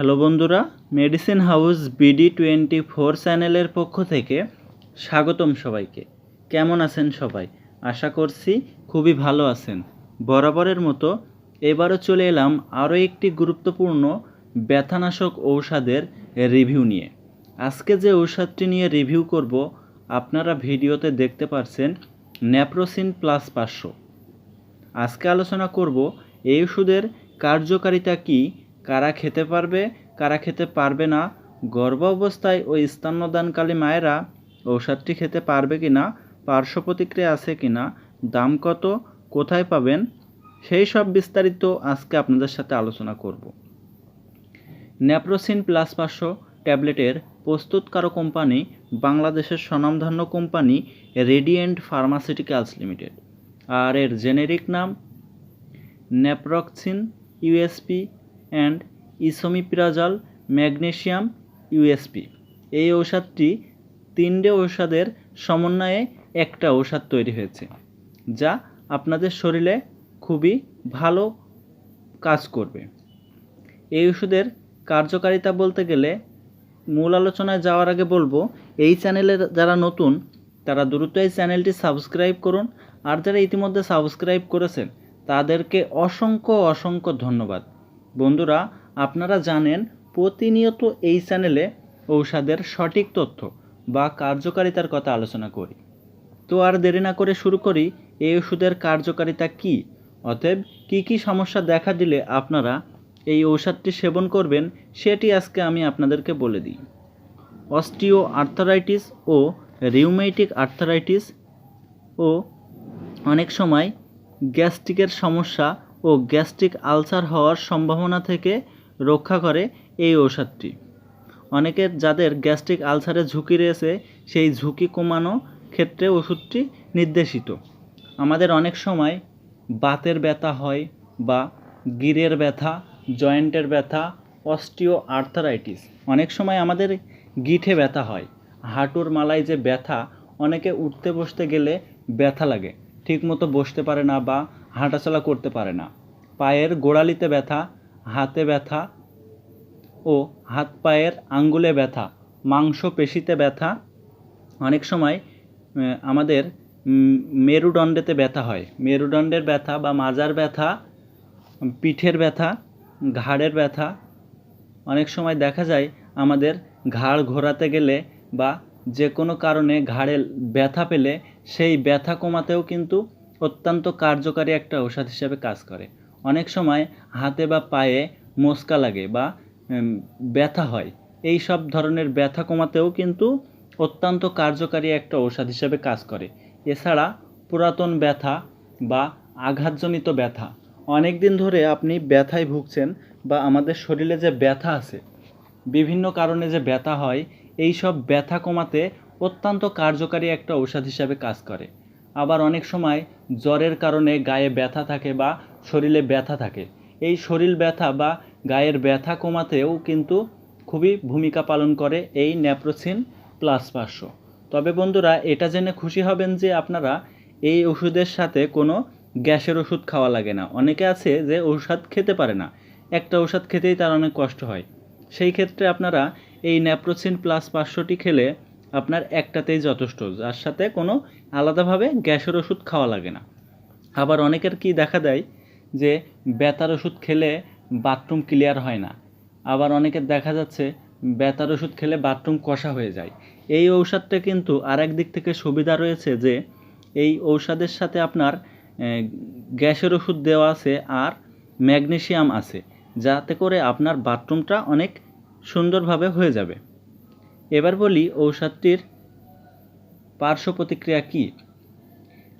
Hello বন্ধুরা medicine house BD twenty four চ্যানেলের পক্ষ থেকে স্বাগতম সবাইকে। কেমন আছেন সবাই? আশা করছি খুবই ভালো আছেন। বরাবরের মতো এবারও চলে এলাম আরও একটি গুরুত্বপূর্ণ ব্যথানাশক ঔষধের রিভিউ নিয়ে। আজকে যে ঔষধটি নিয়ে রিভিউ করব, আপনারা ভিডিওতে দেখতে পারছেন ন্যাপ্রোসিন প্লাস পাঁচশো। আজকে আলোচনা করব এই ওষুধের কার্যকারিতা কি কারা খেতে পারবে, কারা খেতে পারবে না, গর্ভ অবস্থায় ওই স্তন্যদানকালী মায়েরা ঔষধটি খেতে পারবে কি না পার্শ্ব প্রতিক্রিয়া আছে কি না দাম কত, কোথায় পাবেন, সেই সব বিস্তারিত আজকে আপনাদের সাথে আলোচনা করব। ন্যাপ্রোসিন প্লাস পাঁচশো ট্যাবলেটের প্রস্তুতকারক কোম্পানি, বাংলাদেশের স্বনামধন্য কোম্পানি রেডিয়েন্ট ফার্মাসিউটিক্যালস লিমিটেড। আর এর জেনেরিক নাম naproxen USP and esomeprazole magnesium USP এই ঔষধটি তিনটে ঔষধের সমন্বয়ে একটা ঔষধ তৈরি হয়েছে, যা আপনাদের শরীরে খুবই ভালো কাজ করবে। এই ওষুধের কার্যকারিতা বলতে গেলে মূল আলোচনায় যাওয়ার আগে বলব, এই চ্যানেলের যারা নতুন, তারা দ্রুত এই চ্যানেলটি সাবস্ক্রাইব করুন। আর যারা ইতিমধ্যে সাবস্ক্রাইব করেছেন, তাদেরকে অসংখ্য অসংখ্য ধন্যবাদ। বন্ধুরা, আপনারা জানেন প্রতিনিয়ত এই চ্যানেলে ঔষধের সঠিক তথ্য বা কার্যকারিতার কথা আলোচনা করি। তো আর দেরি না করে শুরু করি, এই ওষুধের কার্যকারিতা কি? অতএব কি কি সমস্যা দেখা দিলে আপনারা এই ঔষধটি সেবন করবেন, সেটি আজকে আমি আপনাদেরকে বলে দিই। অস্টিও আর্থারাইটিস ও রিউমেটিক আর্থারাইটিস ও অনেক সময় গ্যাস্ট্রিকের সমস্যা ও গ্যাস্ট্রিক আলসার হওয়ার সম্ভাবনা থেকে রক্ষা করে এই ঔষধটি। অনেকের যাদের গ্যাস্ট্রিক আলসারের ঝুঁকি রয়েছে, সেই ঝুঁকি কমানো ক্ষেত্রে ওষুধটি নির্দেশিত। আমাদের অনেক সময় বাতের ব্যথা হয় বা গিরের ব্যথা, জয়েন্টের ব্যথা অস্টিও আর্থারাইটিস অনেক সময় আমাদের গিঠে ব্যথা হয়। হাঁটুর মালায় যে ব্যথা, অনেকে উঠতে বসতে গেলে ব্যথা লাগে। ঠিকমতো বসতে পারে না বা হাঁটাচলা করতে পারে না। পায়ের গোড়ালিতে ব্যথা, হাতে ব্যথা ও হাত পায়ের আঙ্গুলে ব্যথা, মাংস পেশিতে ব্যথা। অনেক সময় আমাদের মেরুদণ্ডেতে ব্যথা হয়। মেরুদণ্ডের ব্যথা বা মাজার ব্যথা, পিঠের ব্যথা, ঘাড়ের ব্যথা। অনেক সময় দেখা যায়, আমাদের ঘাড় ঘোরাতে গেলে বা যে কোনো কারণে ঘাড়ে ব্যথা পেলে সেই ব্যথা কমাতেও কিন্তু অত্যন্ত কার্যকারী একটা ঔষধ হিসেবে কাজ করে। অনেক সময় হাতে বা পায়ে মস্কা লাগে বা ব্যথা হয়। এই সব ধরনের ব্যথা কমাতেও কিন্তু অত্যন্ত কার্যকারী একটা ঔষধ হিসেবে কাজ করে। এছাড়া পুরাতন ব্যথা বা আঘাতজনিত ব্যথা। অনেক দিন ধরে আপনি ব্যথায় ভুগছেন বা আমাদের শরীরে যে ব্যথা আছে, বিভিন্ন কারণে যে ব্যথা হয়, এই সব ব্যথা কমাতে অত্যন্ত কার্যকারী একটা ঔষধ হিসাবে কাজ করে। আবার অনেক সময় জ্বরের কারণে গায়ে ব্যথা থাকে বা শরীরে ব্যথা থাকে। এই শরীর ব্যথা বা গায়ের ব্যথা কমাতেও কিন্তু খুবই ভূমিকা পালন করে এই ন্যাপ্রোসিন প্লাস পাঁচশো। তবে বন্ধুরা, এটা জেনে খুশি হবেন যে আপনারা এই ওষুধের সাথে কোনো গ্যাসের ওষুধ খাওয়া লাগে না। অনেকে আছে যে ঔষধ খেতে পারে না। একটা ওষুধ খেতেই তার অনেক কষ্ট হয়। সেই ক্ষেত্রে আপনারা এই ন্যাপ্রোসিন প্লাস পাঁচশোটি খেলে আপনার একটাতেই যথেষ্ট। যার সাথে কোনো আলাদাভাবে গ্যাসের ওষুধ খাওয়া লাগে না। আবার অনেকের কি দেখা দেয় যে ব্যথার ওষুধ খেলে বাথরুম ক্লিয়ার হয় না। আবার অনেকের দেখা যাচ্ছে ব্যথার ওষুধ খেলে বাথরুম কষা হয়ে যায়। এই ঔষধটা কিন্তু আরেক দিক থেকে সুবিধা রয়েছে যে এই ঔষধের সাথে আপনার গ্যাসের ওষুধ দেওয়া আছে আর ম্যাগনেশিয়াম আছে। যাতে করে আপনার বাথরুমটা অনেক সুন্দরভাবে হয়ে যাবে। এবার বলি ঔষধটির পার্শ্ব প্রতিক্রিয়া কী?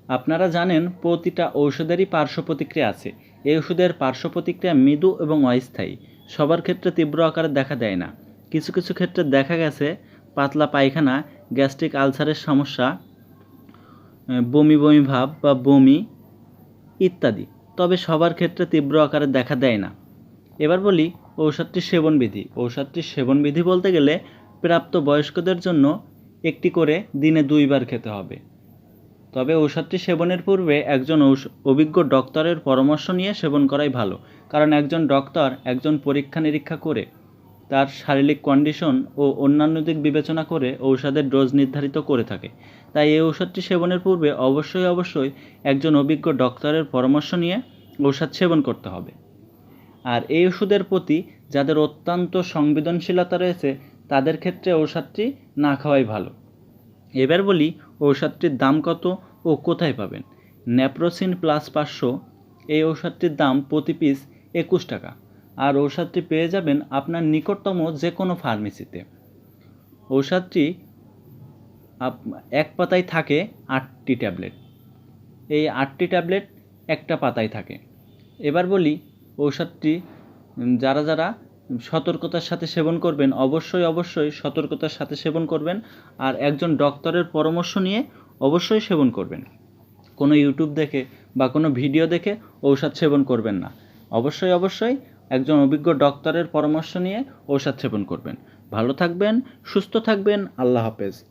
আপনারা জানেন প্রতিটা ঔষধেরই পার্শ্ব প্রতিক্রিয়া আছে। এই ওষুধের পার্শ্ব প্রতিক্রিয়া মৃদু এবং অস্থায়ী। সবার ক্ষেত্রে তীব্র আকারে দেখা দেয় না। কিছু কিছু ক্ষেত্রে দেখা গেছে পাতলা পায়খানা, গ্যাস্ট্রিক আলসারের সমস্যা বমি বমি ভাব বা বমি ইত্যাদি। তবে সবার ক্ষেত্রে তীব্র আকারে দেখা দেয় না। এবার বলি ঔষধটির সেবনবিধি। ঔষধটির সেবনবিধি বলতে গেলে প্রাপ্ত বয়স্কদের জন্য একটি করে দিনে দুইবার খেতে হবে। তবে ঔষধটি সেবনের পূর্বে একজন অভিজ্ঞ ডক্টরের পরামর্শ নিয়ে সেবন করাই ভালো। কারণ একজন ডক্টর একজন পরীক্ষা নিরীক্ষা করে তার শারীরিক কন্ডিশন ও অন্যান্য দিক বিবেচনা করে ঔষধের ডোজ নির্ধারিত করে থাকে। তাই এই ঔষধটি সেবনের পূর্বে অবশ্যই অবশ্যই একজন অভিজ্ঞ ডক্টরের পরামর্শ নিয়ে ঔষধ সেবন করতে হবে। আর এই ওষুধের প্রতি যাদের অত্যন্ত সংবেদনশীলতা রয়েছে তাদের ক্ষেত্রে ঔষধটি না খাওয়াই ভালো। এবার বলি ঔষধটির দাম কত ও কোথায় পাবেন? ন্যাপ্রোসিন প্লাস পাঁচশো, এই ঔষধটির দাম প্রতি পিস একুশ টাকা। আর ঔষধটি পেয়ে যাবেন আপনার নিকটতম যে কোনো ফার্মেসিতে। ঔষধটি এক পাতায় থাকে আটটি ট্যাবলেট। এই আটটি ট্যাবলেট একটা পাতায় থাকে। এবার বলি ঔষধটি যারা যারা সতর্কতার সাথে সেবন করবেন, অবশ্যই অবশ্যই সতর্কতার সাথে সেবন করবেন। আর একজন ডক্টরের পরামর্শ নিয়ে অবশ্যই সেবন করবেন। কোনো ইউটিউব দেখে বা কোনো ভিডিও দেখে ঔষধ সেবন করবেন না। অবশ্যই অবশ্যই একজন অভিজ্ঞ ডক্টরের পরামর্শ নিয়ে ঔষধ সেবন করবেন। ভালো থাকবেন, সুস্থ থাকবেন, আল্লাহ হাফেজ।